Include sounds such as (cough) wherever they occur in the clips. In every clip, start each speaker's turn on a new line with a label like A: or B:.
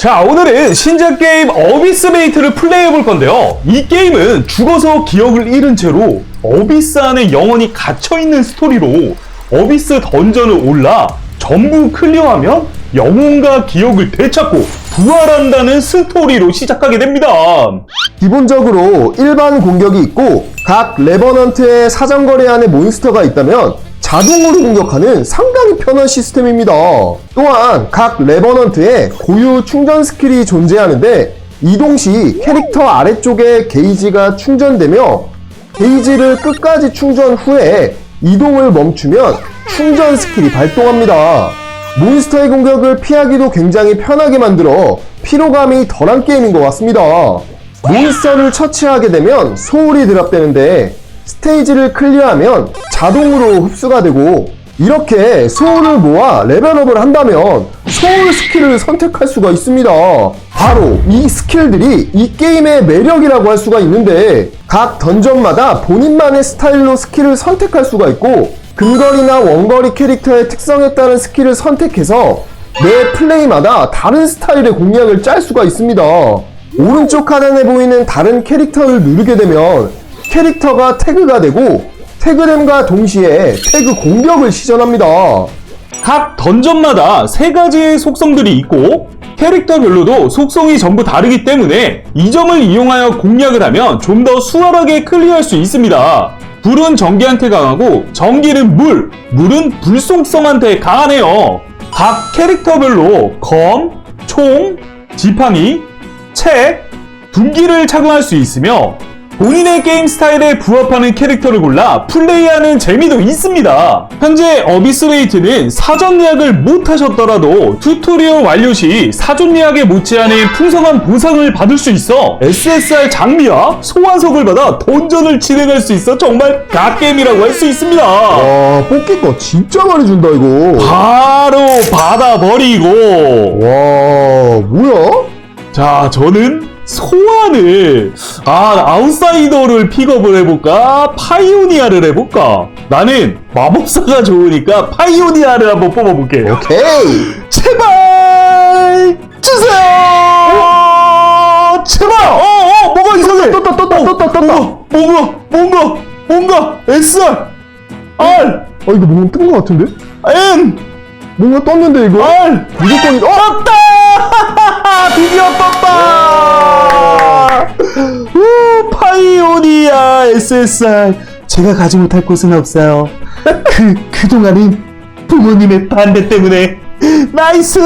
A: 자, 오늘은 신작 게임 어비스 베이트를 플레이해 볼 건데요. 이 게임은 죽어서 기억을 잃은 채로 어비스 안에 영원히 갇혀있는 스토리로 어비스 던전을 올라 전부 클리어하면 영혼과 기억을 되찾고 부활한다는 스토리로 시작하게 됩니다.
B: 기본적으로 일반 공격이 있고 각 레버넌트의 사정거리 안에 몬스터가 있다면 자동으로 공격하는 상당히 편한 시스템입니다. 또한 각 레버넌트에 고유 충전 스킬이 존재하는데 이동 시 캐릭터 아래쪽에 게이지가 충전되며 게이지를 끝까지 충전 후에 이동을 멈추면 충전 스킬이 발동합니다. 몬스터의 공격을 피하기도 굉장히 편하게 만들어 피로감이 덜한 게임인 것 같습니다. 몬스터를 처치하게 되면 소울이 드랍되는데 스테이지를 클리어하면 자동으로 흡수가 되고 이렇게 소울을 모아 레벨업을 한다면 소울 스킬을 선택할 수가 있습니다. 바로 이 스킬들이 이 게임의 매력이라고 할 수가 있는데 각 던전마다 본인만의 스타일로 스킬을 선택할 수가 있고 근거리나 원거리 캐릭터의 특성에 따른 스킬을 선택해서 매 플레이마다 다른 스타일의 공략을 짤 수가 있습니다. 오른쪽 하단에 보이는 다른 캐릭터를 누르게 되면 캐릭터가 태그가 되고 태그됨과 동시에 태그 공격을 시전합니다.
A: 각 던전마다 세 가지의 속성들이 있고 캐릭터별로도 속성이 전부 다르기 때문에 이 점을 이용하여 공략을 하면 좀 더 수월하게 클리어할 수 있습니다. 불은 전기한테 강하고 전기는 물, 물은 불 속성한테 강하네요. 각 캐릭터별로 검, 총, 지팡이, 책, 둔기를 착용할 수 있으며 본인의 게임 스타일에 부합하는 캐릭터를 골라 플레이하는 재미도 있습니다. 현재 어비스레이트는 사전 예약을 못하셨더라도 튜토리얼 완료 시 사전 예약에 못지않은 풍성한 보상을 받을 수 있어 SSR 장비와 소환석을 받아 던전을 진행할 수 있어 정말 갓게임이라고 할 수 있습니다.
B: 와, 뽑기 거 진짜 많이 준다, 이거.
A: 바로 받아버리고
B: 와, 뭐야?
A: 자, 저는 소환을. 아 아웃사이더를 픽업을 해볼까? 파이오니아를 해볼까? 나는 마법사가 좋으니까 파이오니아를 한번 뽑아볼게
B: 오케이.
A: 제발! 주세요! 제발! 어어 뭐가 이상해?
B: 떴다, 떴다, 떴다, 떴다.
A: 뭔가 뭔가 뭔가 SR R!
B: 아, 이거 뭔가 뜬것 같은데?
A: N!
B: 뭔가 떴는데, 이거?
A: R!
B: 무조건, 어!
A: SSR 제가 가지 못할 곳은 없어요 그 그동안은 부모님의 반대 때문에 나이스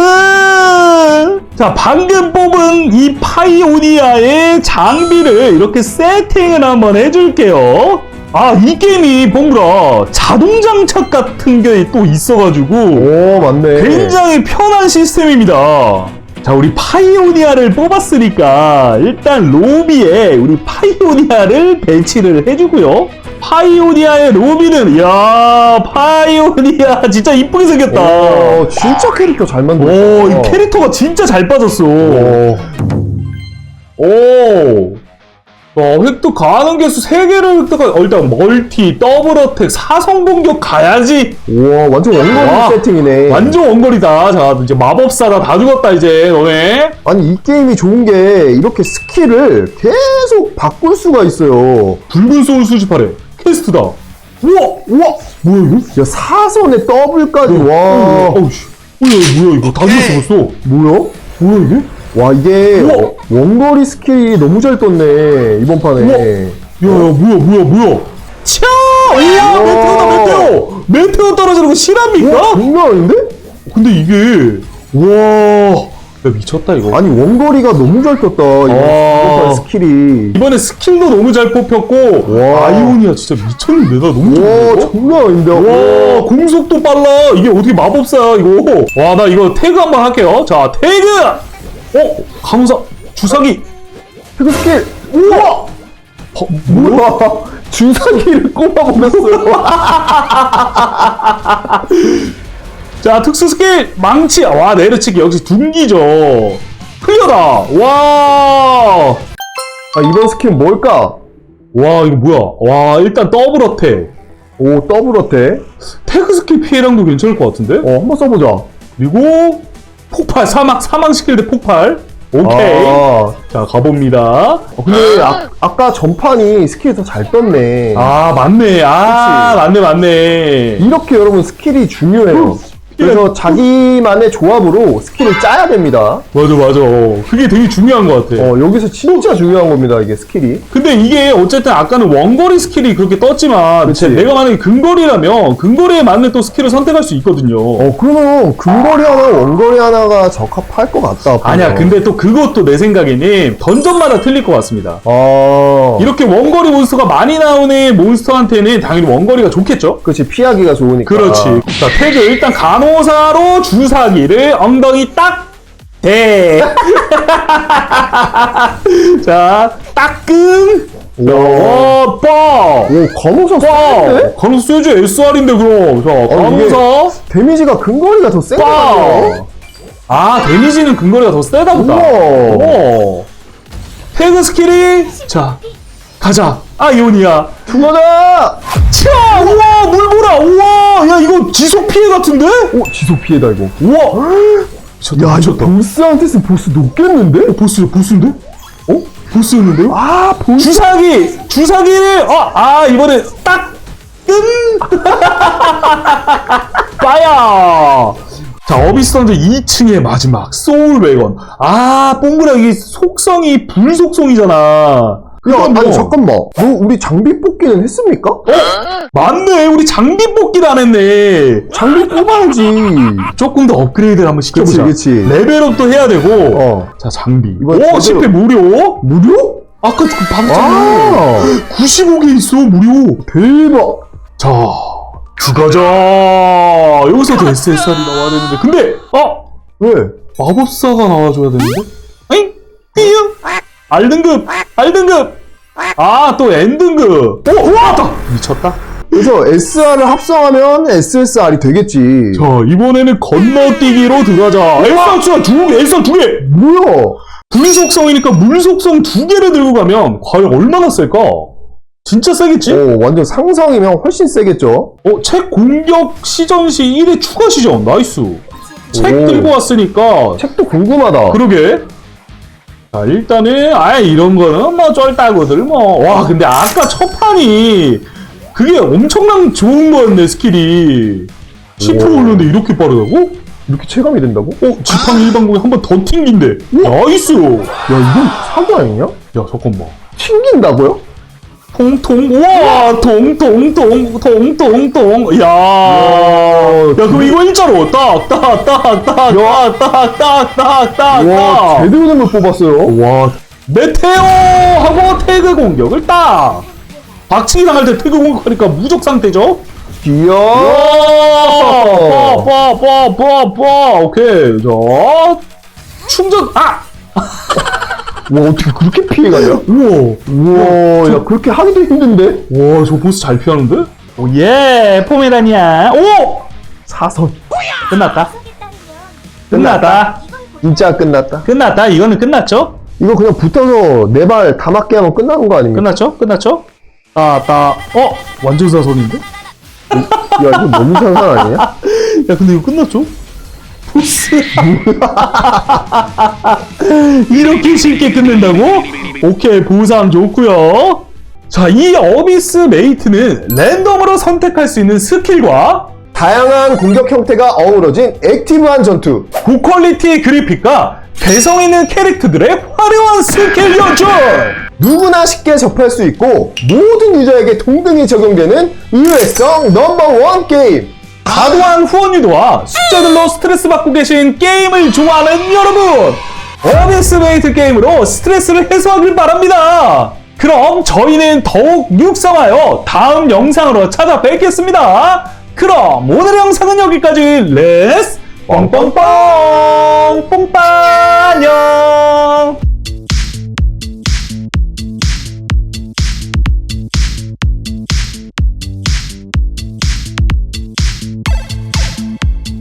A: 자 방금 뽑은 이 파이오니아의 장비를 이렇게 세팅을 한번 해줄게요 아 이 게임이 뭔가 자동 장착 같은 게 또 있어가지고
B: 오, 맞네.
A: 굉장히 편한 시스템입니다. 자, 우리 파이오니아를 뽑았으니까 일단 로비에 우리 파이오니아를 배치를 해주고요. 파이오니아의 로비는 이야 파이오니아 진짜 이쁘게 생겼다.
B: 오, 진짜 캐릭터 잘 만들었다.
A: 오, 이 캐릭터가 진짜 잘 빠졌어.
B: 오.
A: 오. 어, 획득 가능 개수 3개를 획득한, 어, 일단 멀티, 더블 어택, 사성 공격 가야지.
B: 우와, 완전
A: 와.
B: 원거리 세팅이네.
A: 완전 원거리다. 자, 이제 마법사가 다 죽었다, 이제, 너네.
B: 아니, 이 게임이 좋은 게 이렇게 스킬을 계속 바꿀 수가 있어요.
A: 붉은 소울 수집하래. 퀘스트다. 우와! 우와! 뭐야, 이거?
B: 야, 사선에 더블까지, 와.
A: 어우, 씨. 뭐야, 뭐야, 이거. 다 죽었어, 벌써.
B: 뭐야?
A: 뭐야, 이게?
B: 와, 이게
A: 우와.
B: 어, 원거리 스킬이 너무 잘 떴네, 이번 판에.
A: 야, 야, 뭐야, 뭐야, 뭐야. 차! 우와. 메테오다, 메테오! 메테오 떨어지는 거 실합니까?
B: 와, 장난 아닌데?
A: 근데 이게, 와. 야, 미쳤다, 이거.
B: 아니, 원거리가 너무 잘 떴다, 이번,
A: 아.
B: 이번 판 스킬이.
A: 이번에 스킬도 너무 잘 뽑혔고,
B: 와.
A: 아이오니아 진짜 미쳤는데, 나 너무
B: 와,
A: 좋은데?
B: 장난 아닌데?
A: 와 공속도 빨라 이게 어떻게 마법사야 이거 와 나 이거 태그 한번 할게요 자 태그 어? 강사 주사기.
B: 태그 스킬!
A: 우와!
B: 어, 뭐야? 주사기를 꼽아보냈어요. (laughs)
A: 자 특수 스킬. 망치. 와 내려치기. 역시 둔기죠. 클리어다. 와와
B: 아, 이번 스킬 뭘까?
A: 이거 뭐야? 와 일단 더블 어택
B: 오, 더블 어택.
A: 태그 스킬 피해량도 괜찮을 것 같은데?
B: 어, 한번 써보자.
A: 그리고 폭발 사망 사망 시킬 때 폭발. 오케이.
B: 아,
A: 자 가봅니다.
B: 어, 근데 아, 아까 전판이 스킬이 더 잘 떴네.
A: 아 맞네. 아 맞네 맞네.
B: 이렇게 여러분 스킬이 중요해요. 그래서 자기만의 조합으로 스킬을 짜야 됩니다.
A: 맞아 맞아. 그게 되게 중요한 것 같아.
B: 어, 여기서 진짜 중요한 겁니다, 이게 스킬이.
A: 근데 이게 어쨌든 아까는 원거리 스킬이 그렇게 떴지만
B: 그치.
A: 내가 만약에 근거리라면 근거리에 맞는 또 스킬을 선택할 수 있거든요.
B: 어, 그러면 근거리 하나, 원거리 하나가 적합할 것 같다.
A: 아니야 근데 또 그것도 내 생각에는 던전마다 틀릴 것 같습니다.
B: 아,
A: 이렇게 원거리 몬스터가 많이 나오는 몬스터한테는 당연히 원거리가 좋겠죠?
B: 그렇지, 피하기가 좋으니까.
A: 그렇지. 자, 태그 일단 간호사로 주사기를 엉덩이 딱 대. (laughs) 자, 따끔.
B: 오,
A: 어, 뻐.
B: 오 검호사 쎄는데?
A: 뻐. 간호사 써야지 SR인데 그럼. 자,
B: 어, 이게
A: 간호사.
B: 데미지가 근거리가 더센 거예요.
A: 뻐. 아, 데미지는 근거리가 더 세다 보다.
B: 우와.
A: 오. 태그 스킬이 자, 가자. 아, 이온이야.
B: 죽어라!
A: 차! 우와, 물 보라. 우와, 야, 이거 지속 피해 같은데?
B: 오, 지속 피해다, 이거.
A: 우와. (gasps) 미쳤다,
B: 야, 이거
A: 미쳤다.
B: 보스한테 쓴 보스 높겠는데?
A: 어, 보스, 보스인데? 어? 보스였는데요?
B: 아, 보스.
A: 주사기! 주사기를, 어, 아, 이번에 딱, 끈! (laughs) 빠야! 자, 어비스 던전 2층의 마지막, 소울 웨건. 아, 뽕구라, 이게 속성이 불속성이잖아.
B: 야,
A: 그건
B: 아니,
A: 뭐-
B: 잠깐만. 너 우리 장비 뽑기는 했습니까?
A: 맞네, 우리 장비 뽑기를 안 했네.
B: 장비 뽑아야지.
A: 조금 더 업그레이드를 한번 시켜보자.
B: 그치.
A: 레벨업도 해야 되고.
B: 어.
A: 자, 장비.
B: 이번
A: 오,
B: 제대로-
A: 10회 무료?
B: 무료?
A: 아까 그 방금
B: 아,
A: 95개 있어, 무료.
B: 대박.
A: 자, 주가자. 여기서도 (laughs) SSR이 나와야 되는데. 근데, 어?
B: 왜?
A: 마법사가 나와줘야 되는데? R등급! R등급! 아, 또 N등급! 오, 왔다! 미쳤다.
B: 그래서 SR을 합성하면 SSR이 되겠지.
A: 자, 이번에는 건너뛰기로 들어가자. 엘사 수가 두 개, 엘사 두 개!
B: 뭐야?
A: 불속성이니까 물속성 두 개를 들고 가면 과연 얼마나 셀까? 진짜 세겠지?
B: 오, 완전 상성이면 훨씬 세겠죠?
A: 어, 책 공격 시전 시 1회 추가 시전. 나이스. 책
B: 오.
A: 들고 왔으니까.
B: 책도 궁금하다.
A: 그러게. 자, 일단은, 아 이런 거는 뭐 쩔다고들 뭐. 와, 근데 아까 첫 판이 그게 엄청난 좋은 거였네, 스킬이. 10%
B: 오.
A: 올렸는데 이렇게 빠르다고?
B: 이렇게 체감이 된다고?
A: 어, 지팡 일반공이 한번 더 튕긴대. 나이스! 야,
B: 야, 이건 사기 아니냐?
A: 잠깐만.
B: 튕긴다고요?
A: 통통, 우와! 통통통, 통통통. 야 야, 그럼 이거 일자로. 딱, 딱, 딱, 딱, 딱, 딱, 딱, 딱, 딱,
B: 와,
A: 딱.
B: 제대로 된걸 뽑았어요.
A: 와, 메테오 하고 태그 공격을 딱. 박치기 당할 때 태그 공격하니까 무적 상태죠?
B: 귀여워.
A: 빠빠빠빠빠 오케이 자 충전 아 (laughs)
B: 와, 어떻게 그렇게 피해가냐?
A: 우와
B: 우와, 야, 그렇게 하기도 힘든데?
A: 와 저 보스 잘 피하는데 오예 포메라니아 오
B: 사선.
A: 끝났다 끝났다
B: 진짜 끝났다.
A: 끝났다 이거는 끝났죠
B: 이거 그냥 붙어서 네 발 다 맞게 하면 끝나는 거 아닙니까?
A: 끝났죠 끝났죠 따따 어 완전 사선인데
B: 야, 이거 너무 상상 아니야? (laughs)
A: 야 근데 이거 끝났죠? 보스 (laughs) 이렇게 쉽게 끝낸다고? 오케이 보상 좋고요 자 이 어비스 메이트는 랜덤으로 선택할 수 있는 스킬과
B: 다양한 공격 형태가 어우러진 액티브한 전투.
A: 고퀄리티의 그래픽과 개성 있는 캐릭터들의 화려한 스킬 연출
B: 누구나 쉽게 접할 수 있고 모든 유저에게 동등히 적용되는 의외성 넘버원 게임.
A: 과도한 후원 유도와 숙제들로 스트레스 받고 계신 게임을 좋아하는 여러분! 어비스 메이트 게임으로 스트레스를 해소하길 바랍니다! 그럼 저희는 더욱 육성하여 다음 영상으로 찾아뵙겠습니다! 그럼 오늘의 영상은 여기까지! 렛츠 뻥뻥뻥! 뽕빠 안녕!